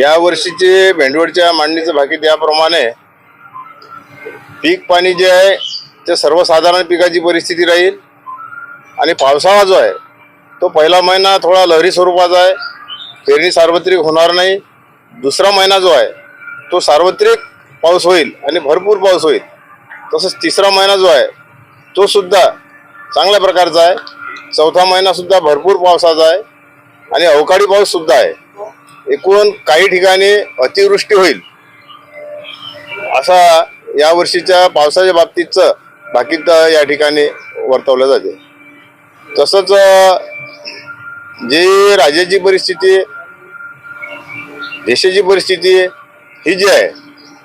या वर्षीचे भेंडवडच्या मांडणीचं भाकीत याप्रमाणे पीक पाणी जे आहे ते सर्वसाधारण पिकाची परिस्थिती राहील. आणि पावसाळा जो आहे तो पहिला महिना थोडा लहरी स्वरूपाचा आहे. पेरणी सार्वत्रिक होणार नाही. दुसरा महिना जो आहे तो सार्वत्रिक पाऊस होईल आणि भरपूर पाऊस होईल. तसंच तिसरा महिना जो आहे तो सुद्धा चांगल्या प्रकारचा आहे. चौथा महिनासुद्धा भरपूर पावसाचा आहे. आणि अवकाळी पाऊससुद्धा आहे. एकूण काही ठिकाणी अतिवृष्टी होईल. असा या वर्षीच्या पावसाच्या बाबतीतचं बाकीत या ठिकाणी वर्तवलं जाते. तसंच जी जे राज्याची परिस्थिती देशाची परिस्थिती ही जी आहे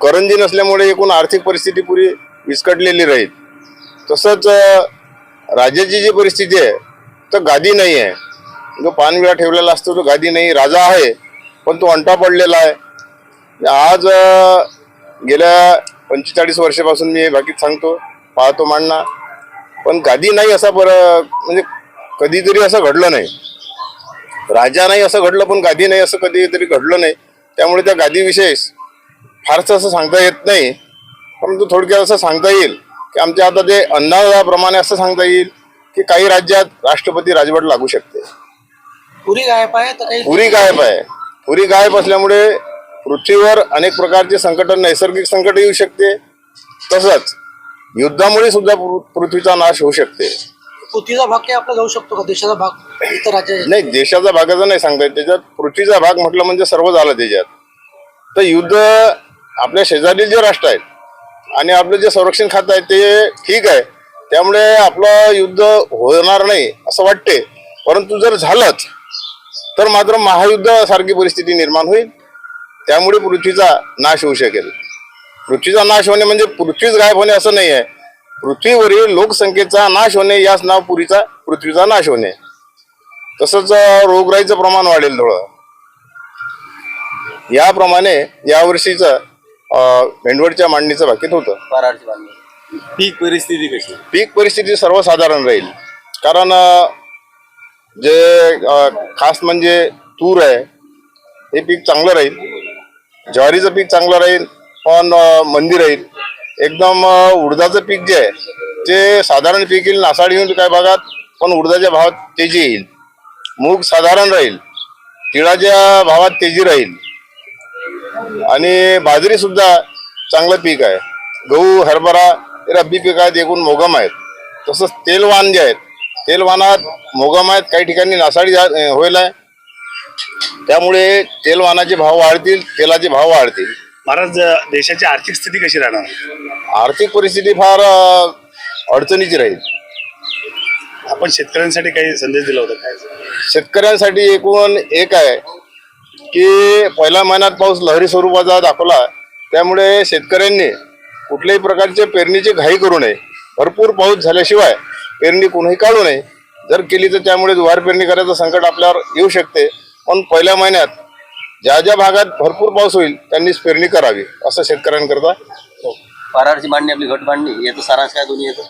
करंजी नसल्यामुळे एकूण आर्थिक परिस्थिती पुरी विस्कटलेली राहील. तसंच राज्याची जी परिस्थिती आहे तर गादी नाही आहे. जो पानविळा ठेवलेला असतो तो गादी नाही. राजा आहे पण तो अंटा पडलेला आहे. आज गेल्या पंचेचाळीस वर्षापासून मी बाकीत सांगतो पाहतो मांडणा. पण गादी नाही असा पर म्हणजे कधीतरी असं घडलं नाही. राजा नाही असं घडलं पण गादी नाही असं कधीतरी घडलं नाही. त्यामुळे त्या गादीविषयी फारसं असं सांगता येत नाही. परंतु थोडक्यात असं सांगता येईल की आमच्या आता ते अंदाजाप्रमाणे असं सांगता येईल की काही राज्यात राष्ट्रपती राजवट लागू शकते. पुरी गायब आहे पुरी गायब आहे. पुरी गायब असल्यामुळे पृथ्वीवर अनेक प्रकारचे संकट नैसर्गिक संकट येऊ शकते. तसंच युद्धामुळे सुद्धा पृथ्वीचा नाश होऊ शकते. पृथ्वीचा भाग काही आपला जाऊ शकतो का? देशाचा भाग इतर राज्य नाही देशाचा भागाचा नाही सांगता येत. त्याच्यात पृथ्वीचा भाग म्हटलं म्हणजे सर्व झालं त्याच्यात. तर युद्ध आपल्या शेजारील जे राष्ट्र आहेत आणि आपलं जे संरक्षण खातं आहे ते ठीक आहे. त्यामुळे आपलं युद्ध होणार नाही असं वाटते. परंतु जर झालंच तर मात्र महायुद्ध सारखी परिस्थिती निर्माण होईल. त्यामुळे पृथ्वीचा नाश होऊ शकेल. पृथ्वीचा नाश होणे म्हणजे पृथ्वीच गायब होणे असं नाही आहे पृथ्वीवरील लोकसंख्येचा नाश होणे याच नाव पुरीचा पृथ्वीचा नाश होणे. तसंच रोगराईचं प्रमाण वाढेल थोडं याप्रमाणे यावर्षीचं भेंडवडच्या मांडणीचं भाकीत होतं. पीक परिस्थिती कशी? पीक परिस्थिती सर्वसाधारण राहील. कारण जे खास म्हणजे तूर आहे हे पीक चांगलं राहील. ज्वारीचं पीक चांगलं राहील पण मंदिर मंदी राहील. एकदम उडदाचं पीक जे आहे ते साधारण पीक येईल नासाडी येईल काही भागात पण उडदाच्या भावात तेजी येईल. मूग साधारण राहील तिळाच्या भावात तेजी राहील. आणि बाजरी सुद्धा चांगलं पीक आहे. गहू हरभरा रब्बी पीक आहेत एकूण मोगम आहेत. तसंच तेलवान जे आहेत तेलवानात मोगम आहेत काही ठिकाणी नासाडी होईल आहे. त्यामुळे तेलवानाचे भाव वाढतील तेलाचे भाव वाढतील. महाराज देशाची आर्थिक स्थिती कशी राहणार? आर्थिक परिस्थिती फार अडचणीची राहील. आपण शेतकऱ्यांसाठी काही संदेश दिला होता काय? शेतकऱ्यांसाठी एकूण एक आहे की पहिल्या महिन्यात पाऊस लहरी स्वरूपाचा दाखवला. त्यामुळे शेतकऱ्यांनी कुठल्याही प्रकारचे पेरणीची घाई करू नये. भरपूर पाऊस झाल्याशिवाय पेरणी कोणीही काढू नये. जर केली तर त्यामुळे दुवार पेरणी करायचं संकट आपल्यावर येऊ शकते. पण पहिल्या महिन्यात ज्या ज्या भागात भरपूर पाऊस होईल त्यांनीच पेरणी करावी असं शेतकऱ्यांकरता हो. पारारची मांडणी आपली घट मांडणी याचं सारांश काय दोन्ही येतं